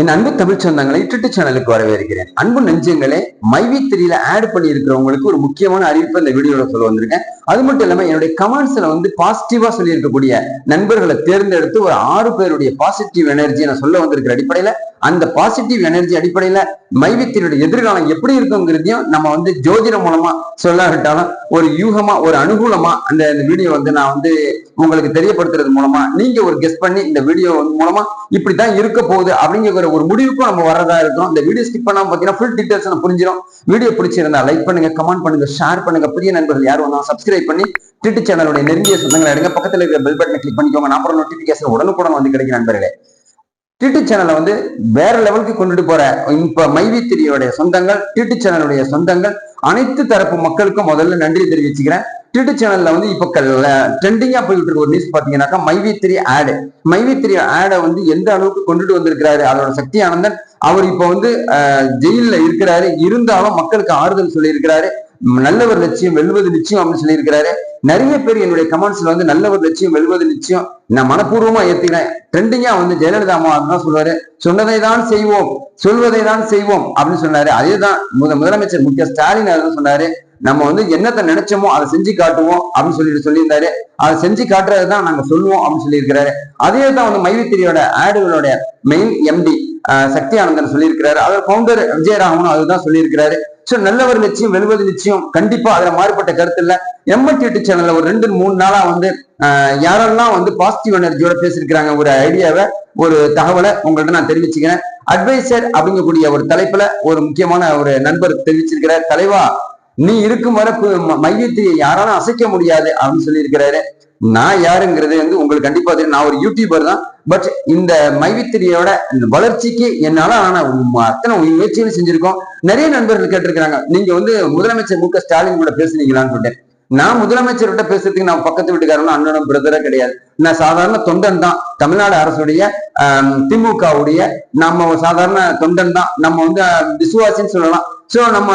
என் அன்பு தமிழ் சொந்தங்களை யூடியூப் சேனலுக்கு வரவேற்கிறேன். அன்பு நெஞ்சங்களே மைவி த்ரீல ஆட் பண்ணி இருக்கிறவங்களுக்கு ஒரு முக்கியமான அறிவிப்பு இந்த வீடியோல சொல்ல வந்திருக்கேன். அது மட்டும் இல்லாம என்னுடைய கமெண்ட்ஸ்ல வந்து பாசிட்டிவா சொல்லி இருக்கக்கூடிய நண்பர்களை தேர்ந்தெடுத்து ஒரு ஆறு பேருடைய பாசிட்டிவ் எனர்ஜி நான் சொல்ல வந்திருக்கிற அடிப்படையில அந்த பாசிட்டிவ் எனர்ஜி அடிப்படையில மைவித்தினுடைய எதிர்காலம் எப்படி இருக்குங்கிறதையும் நம்ம வந்து ஜோதிடம் மூலமா சொல்லாவிட்டாலும் ஒரு யூகமா ஒரு அனுகூலமா அந்த வீடியோ வந்து நான் வந்து உங்களுக்கு தெரியப்படுத்துறது மூலமா நீங்க ஒரு கெஸ்ட் பண்ணி இந்த வீடியோ மூலமா இப்படித்தான் இருக்க போகுது அப்படிங்கிற ஒரு முடிவுக்கும் நம்ம வரதா இருக்கிறோம் இந்த வீடியோ ஸ்கிப் பண்ணாம பாத்தீங்கன்னா ஃபுல் டீடைல்ஸ் நம்ம புரிஞ்சிடும் வீடியோ பிடிச்சிருந்தா லைக் பண்ணுங்க கமெண்ட் பண்ணுங்க ஷேர் பண்ணுங்க. புதிய நண்பர்கள் யாரும் வந்தாலும் சப்ஸ்கிரைப் பண்ணி டிட்டு சேனலுடைய நெருங்கிய சொந்தங்களை எடுங்க பக்கத்துல இருக்கிற பெல் பட்டனை கிளிக் பண்ணிக்கோங்க. நான் அப்புறம் நோட்டிபிகேஷன் உடனுக்குடன் வந்து கிடைக்கும் நண்பர்களே. டிடி சேனலை வந்து வேற லெவலுக்கு கொண்டுட்டு போற இப்ப மைவி திரியோடைய சொந்தங்கள் டிடி சேனலுடைய சொந்தங்கள் அனைத்து தரப்பு மக்களுக்கும் முதல்ல நன்றி தெரிவிச்சுக்கிறேன். டிடி சேனல்ல வந்து இப்ப ட்ரெண்டிங்கா போயிட்டு இருக்க ஒரு நியூஸ் பாத்தீங்கன்னாக்கா மைவி த்ரீ ஆடு மைவி த்ரீ ஆடை வந்து எந்த அளவுக்கு கொண்டுட்டு வந்திருக்கிறாரு அதோட சக்தி ஆனந்தன் அவர் இப்ப வந்து ஜெயில இருக்கிறாரு. இருந்தாலும் மக்களுக்கு ஆறுதல் சொல்லி இருக்கிறாரு நல்லவர் லட்சியம் வெல்வது நிச்சயம் அப்படின்னு சொல்லியிருக்கிறாரு. நிறைய பேர் என்னுடைய கமெண்ட்ஸ்ல வந்து நல்லவர் லட்சியம் வெல்வது நிச்சயம். நான் மனப்பூர்வமா ஏத்துக்கிறேன். ட்ரெண்டிங்கா வந்து ஜெயலலிதா அம்மா தான் சொல்லுவாரு சொன்னதை தான் செய்வோம் சொல்வதை தான் செய்வோம் அப்படின்னு சொன்னாரு. அதே தான் முத முதலமைச்சர் முக்கிய ஸ்டாலின் அதான் சொன்னாரு. நம்ம வந்து என்னத்தை நினைச்சோமோ அதை செஞ்சு காட்டுவோம் அப்படின்னு சொல்லிட்டு சொல்லியிருந்தாரு. அதை செஞ்சு காட்டுறதுதான் நாங்க சொல்லுவோம் அப்படின்னு சொல்லியிருக்கிறாரு. அதே தான் வந்து மைவித்திரியோட ஆடுகளோட மெயின் எம்டி சக்தி ஆனந்தன் சொல்லியிருக்கிறாரு. அவர் ஃபவுண்டர் விஜயராமனும் அதுதான் சொல்லியிருக்கிறாரு. சோ நல்லவர் நிச்சயம் வெல்வது நிச்சயம். கண்டிப்பா அதுல மாறுபட்ட கருத்து இல்ல. எண்பத்தி எட்டு சேனல்ல ஒரு ரெண்டு மூணு நாளா வந்து யாரெல்லாம் வந்து பாசிட்டிவ் எனர்ஜியோட பேசியிருக்கிறாங்க ஒரு ஐடியாவை ஒரு தகவலை உங்கள்ட்ட நான் தெரிவிச்சுக்கிறேன். அட்வைசர் அப்படிங்கக்கூடிய ஒரு தலைப்புல ஒரு முக்கியமான ஒரு நண்பர் தெரிவிச்சிருக்கிறார். தலைவா நீ இருக்கும் வர மையத்தை யாராலும் அசைக்க முடியாது அப்படின்னு சொல்லியிருக்கிறாரு. நான் யாருங்கிறது வந்து உங்களுக்கு கண்டிப்பா தெரியும். நான் ஒரு யூடியூபர் தான். பட் இந்த மைவித்திரியோட வளர்ச்சிக்கு என்னால ஆனா அத்தனை முயற்சியும் செஞ்சிருக்கோம். நிறைய நண்பர்கள் கேட்டிருக்கிறாங்க. நீங்க வந்து முதலமைச்சர் மு க ஸ்டாலின் கூட பேசுனீங்களான்னு சொல்லிட்டேன் நான் முதலமைச்சர்கிட்ட பேசுறதுக்கு நான் பக்கத்து வீட்டுக்காரங்களும் அண்ணனும் பிரதரா கிடையாது. நான் சாதாரண தொண்டன் தான். தமிழ்நாடு அரசுடைய திமுகவுடைய நம்ம சாதாரண தொண்டன் தான். நம்ம வந்து விசுவாசின்னு சொல்லலாம். சோ நம்ம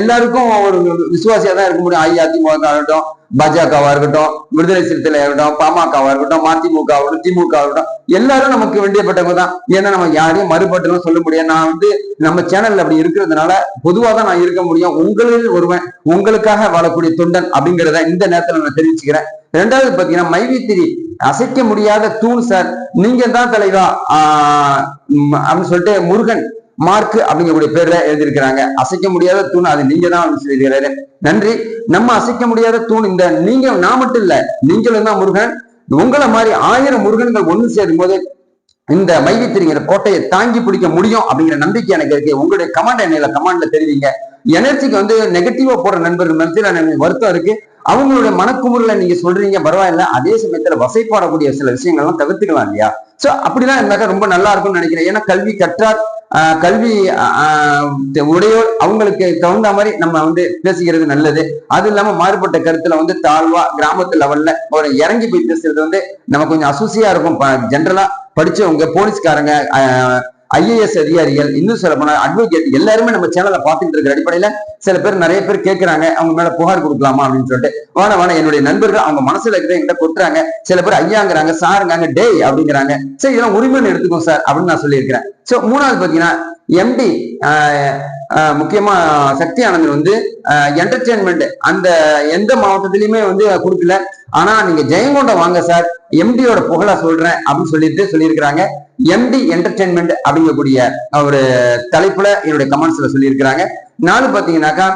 எல்லாருக்கும் ஒரு விசுவாசியா தான் இருக்க முடியும். அஇஅதிமுக ஆகட்டும் பாஜகவா இருக்கட்டும் விடுதலை சிறுத்தையில இருக்கட்டும் பாமகவா இருக்கட்டும் மதிமுக ஆகட்டும் திமுக ஆகட்டும் எல்லாரும் நமக்கு வேண்டியப்பட்டவங்க தான். ஏன்னா நம்ம யாரையும் மறுபட்டலும் சொல்ல முடியாது. நான் வந்து நம்ம சேனல்ல அப்படி இருக்கிறதுனால பொதுவாக தான் நான் இருக்க முடியும். உங்களில் ஒருவன் உங்களுக்காக வாழக்கூடிய தொண்டன் அப்படிங்கிறத இந்த நேரத்துல நான் தெரிவிச்சுக்கிறேன். ரெண்டாவது பாத்தீங்கன்னா மைவித்திரி அசைக்க முடியாத தூண் சார் நீங்க தான் தலைவா அப்படின்னு சொல்லிட்டு முருகன் மார்க் அப்படிங்கக்கூடிய பேர்ல எழுதியிருக்கிறாங்க. அசைக்க முடியாத தூண் அது நீங்க தான் சொல்லியிருக்கிறாரு. நன்றி. நம்ம அசைக்க முடியாத தூண் இந்த நீங்க நான் மட்டும் இல்ல நீங்களும் தான் முருகன். உங்களை மாதிரி ஆயிரம் முருகன்கள் ஒன்று சேரும் போது இந்த மைவித்திரிங்கிற கோட்டையை தாங்கி பிடிக்க முடியும் அப்படிங்கிற நம்பிக்கை எனக்கு இருக்கு. உங்களுடைய கமாண்ட் என்னையில கமாண்ட்ல தெரிவிங்க. எனர்ஜிக்கு வந்து நெகட்டிவா போற நண்பர்கள் மனசுல வருத்தம் இருக்கு. அவங்களுடைய மனக்குமுறையில நீங்க சொல்றீங்க பரவாயில்ல. அதே சமயத்துல வசைப்பாடக்கூடிய சில விஷயங்கள்லாம் தவிர்த்துக்கலாம் இல்லையா? சோ அப்படிலாம் இருந்தாக்கா ரொம்ப நல்லா இருக்கும்னு நினைக்கிறேன். ஏன்னா கல்வி கற்றார் கல்வி உடையோர் அவங்களுக்கு தகுந்த மாதிரி நம்ம வந்து பேசிக்கிறது நல்லது. அது இல்லாம மாறுபட்ட கருத்துல வந்து தாழ்வா கிராமத்து லெவல்ல ஒரு இறங்கி போய் பேசுறது வந்து நம்ம கொஞ்சம் அசூசியா இருக்கும். ஜென்ரலா படிச்சவங்க போலீஸ்காரங்க ஐஏஎஸ் அதிகாரிகள் இன்னும் சில போனா அட்வொகேட் எல்லாருமே நம்ம சேனலை பார்த்துட்டு இருக்கிற அடிப்படையில சில பேர் நிறைய பேர் கேட்கறாங்க அவங்க மேல புகார் கொடுக்கலாமா அப்படின்னு சொல்லிட்டு. வான வான என்னுடைய நண்பர்கள் அவங்க மனசுல இருக்கிற என்கிட்ட கொட்டுறாங்க. சில பேர் ஐயாங்கிறாங்க சாருங்கிறாங்க டேய் அப்படிங்கிறாங்க. சரி இதெல்லாம் உரிமைன்னு எடுத்துக்கோ சார் அப்படின்னு நான் சொல்லியிருக்கிறேன். சோ மூணாவது பாத்தீங்கன்னா எம்டி முக்கியமா சக்தி ஆனந்தன் வந்து என்டர்டெயின்மெண்ட் அந்த எந்த மாவட்டத்திலயுமே வந்து கொடுக்கல. ஆனா நீங்க ஜெயங்கொண்டம் வாங்க சார் எம்டியோட புகழ சொல்றேன் அப்படின்னு சொல்லிட்டு சொல்லியிருக்கிறாங்க. எம்டி என்டர்டெயின்மெண்ட் அப்படிங்கக்கூடிய ஒரு தலைப்புல என்னுடைய கமெண்ட்ஸ்ல சொல்லியிருக்கிறாங்க. நாலு பாத்தீங்கன்னாக்கா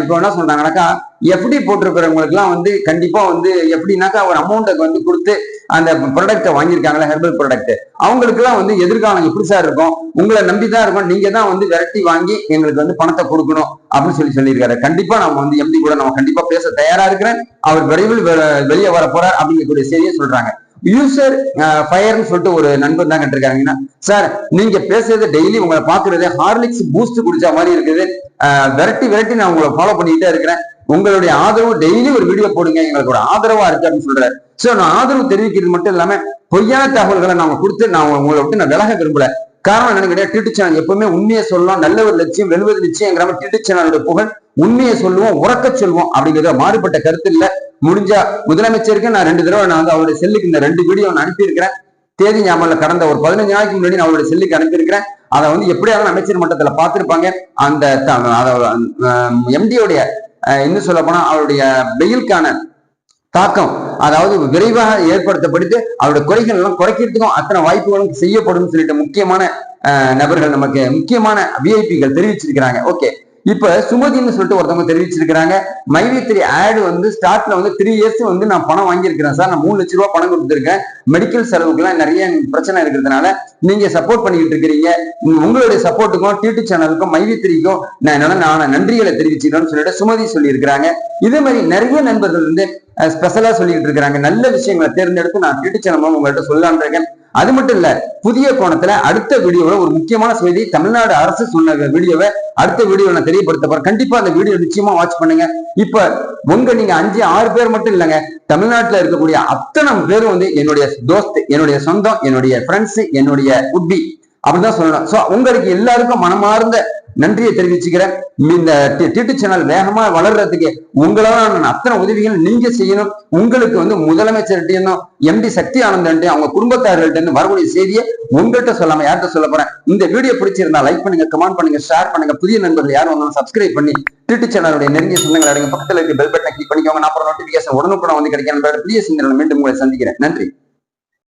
இப்போ என்ன சொல்றாங்கன்னாக்கா எப்படி போட்டிருக்கிறவங்களுக்கு எல்லாம் வந்து கண்டிப்பா வந்து எப்படின்னாக்கா ஒரு அமௌண்ட்டை வந்து கொடுத்து அந்த ப்ராடக்டை வாங்கியிருக்காங்களா ஹெர்பல் ப்ராடக்ட் அவங்களுக்கு எல்லாம் வந்து எதிர்காலம் எப்படி சார் இருக்கும்? உங்களை நம்பி தான் இருக்கும் நீங்க தான் வந்து விரட்டி வாங்கி எங்களுக்கு வந்து பணத்தை கொடுக்கணும் அப்படின்னு சொல்லி சொல்லியிருக்காரு. கண்டிப்பா நம்ம வந்து எம்டி கூட நம்ம கண்டிப்பா பேச தயாரா இருக்கிறேன். அவர் விரைவில் வெளியே வர போறார் அப்படிங்கக்கூடிய செய்தியை சொல்றாங்க. யூசர் ஃபயர்னு uh, சொல்லிட்டு ஒரு நண்பர் தான் கட்டிருக்காங்கன்னா சார் நீங்க பேசுறது டெய்லி உங்களை பாக்குறது ஹார்லிக்ஸ் பூஸ்ட் குடிச்ச மாதிரி இருக்குது. Uh, விரட்டி விரட்டி நான் உங்களை ஃபாலோ பண்ணிட்டே இருக்கிறேன். உங்களுடைய ஆதரவு டெய்லி ஒரு வீடியோ போடுங்க. எங்களுக்கு ஒரு ஆதரவா இருக்கு அப்படின்னு சொல்றாரு. சோ நான் ஆதரவு தெரிவிக்கிறது மட்டும் இல்லாம பொய்யான தகவல்களை நாங்க கொடுத்து நான் உங்களை விட்டு நான் விலக விரும்பல. காரணம் என்னன்னு கேட்டா டிடி சேனல் எப்பவுமே உண்மையை சொல்லலாம் நல்ல ஒரு லட்சியம் வெல்வது லட்சியம் டிடி சேனலோட புகழ் உண்மையை சொல்லுவோம் உறக்க சொல்லுவோம் அப்படிங்கிறத மாறுபட்ட கருத்து இல்ல. முடிஞ்சா முதலமைச்சருக்கு நான் ரெண்டு தடவை நான் வந்து அவருடைய செல்லுக்கு இந்த ரெண்டு வீடியோ நான் அனுப்பியிருக்கிறேன். தேதி ஞாபகம் கடந்த ஒரு பதினஞ்சு நாளைக்கு முன்னாடி நான் அவருடைய செல்லுக்கு அனுப்பியிருக்கிறேன். அதை வந்து எப்படியாவது அமைச்சர் மட்டத்துல பார்த்திருப்பாங்க. அந்த எம்டியோடைய என்ன சொல்ல போனா அவருடைய வெயிலுக்கான தாக்கம். அதாவது விரைவாக ஏற்படுத்தப்படுத்தி அவருடைய குறைகள் எல்லாம் குறைக்கிறதுக்கும் அத்தனை வாய்ப்புகளும் செய்யப்படும் சொல்லிட்டு முக்கியமான அஹ், நபர்கள் நமக்கு முக்கியமான விஐபிகள் தெரிவிச்சிருக்கிறாங்க. ஓகே இப்ப சுமதின்னு சொல்லிட்டு ஒருத்தவங்க தெரிவிச்சிருக்கிறாங்க. மைவி த்ரீ ஆடு வந்து ஸ்டார்ட்ல வந்து த்ரீ இயர்ஸ் வந்து நான் பணம் வாங்கியிருக்கிறேன் சார். நான் மூணு லட்ச ரூபாய் பணம் கொடுத்துருக்கேன். மெடிக்கல் செலவுக்குலாம் நிறைய பிரச்சனை இருக்கிறதுனால நீங்க சப்போர்ட் பண்ணிக்கிட்டு இருக்கிறீங்க. உங்களுடைய சப்போர்ட்டுக்கும் டிடி சேனலுக்கும் மைவி த்ரீக்கும் நான் என்னோட நான் நன்றிகளை தெரிவிச்சுக்கிறேன்னு சொல்லிட்டு சுமதி சொல்லியிருக்கிறாங்க. இதே மாதிரி நிறைய நண்பர்கள் வந்து ஸ்பெஷலா சொல்லிட்டு இருக்கிறாங்க. நல்ல விஷயங்களை தேர்ந்தெடுத்து நான் டிடி சேனல் மூலம் உங்கள்கிட்ட சொல்லலான் இருக்கேன். அது மட்டும் இல்ல புதிய கோணத்துல அடுத்த வீடியோவில் ஒரு முக்கியமான செய்தி தமிழ்நாடு அரசு சொன்ன வீடியோவை அடுத்த வீடியோல நான் தெரியப்படுத்த போறேன். கண்டிப்பா அந்த வீடியோ நிச்சயமா வாட்ச் பண்ணுங்க. இப்ப உங்க நீங்க அஞ்சு ஆறு பேர் மட்டும் இல்லைங்க தமிழ்நாட்டுல இருக்கக்கூடிய அத்தனை பேரும் வந்து என்னுடைய தோஸ்த் என்னுடைய சொந்தம் என்னுடைய ஃப்ரெண்ட்ஸ் என்னுடைய உட்பி அப்படிதான் சொல்லணும். சோ உங்களுக்கு எல்லாருக்கும் மனமார்ந்த நன்றியை தெரிவிச்சுக்கிறேன். இந்த டிடி சேனல் வேகமா வளர்றதுக்கு உங்களால அத்தனை உதவிகள் நீங்க செய்யணும். உங்களுக்கு வந்து முதலமைச்சர்கிட்டையும் எம்டி சக்தி ஆனந்தன்ட்டையும் அவங்க குடும்பத்தார்கள்ட்ட வரக்கூடிய செய்தியை உங்கள்கிட்ட சொல்லாம யார்கிட்ட சொல்ல போறேன்? இந்த வீடியோ பிடிச்சிருந்தா லைக் பண்ணுங்க கமெண்ட் பண்ணுங்க ஷேர் பண்ணுங்க. புதிய நண்பர்கள் யாரும் வந்தாலும் சப்ஸ்கிரைப் பண்ணி டிடி சேனலுடைய நெருங்கிய சொந்தங்கள் அடங்க. பக்கத்துல இருக்க பெல் பட்டனை கிளிக் பண்ணிக்கோங்க. நான் அப்புறம் நோட்டிபிகேஷன் உடனுக்குடன் வந்து கிடைக்கிறேன் புதிய சிந்தனை மீண்டும் உங்களை சந்திக்கிறேன். நன்றி.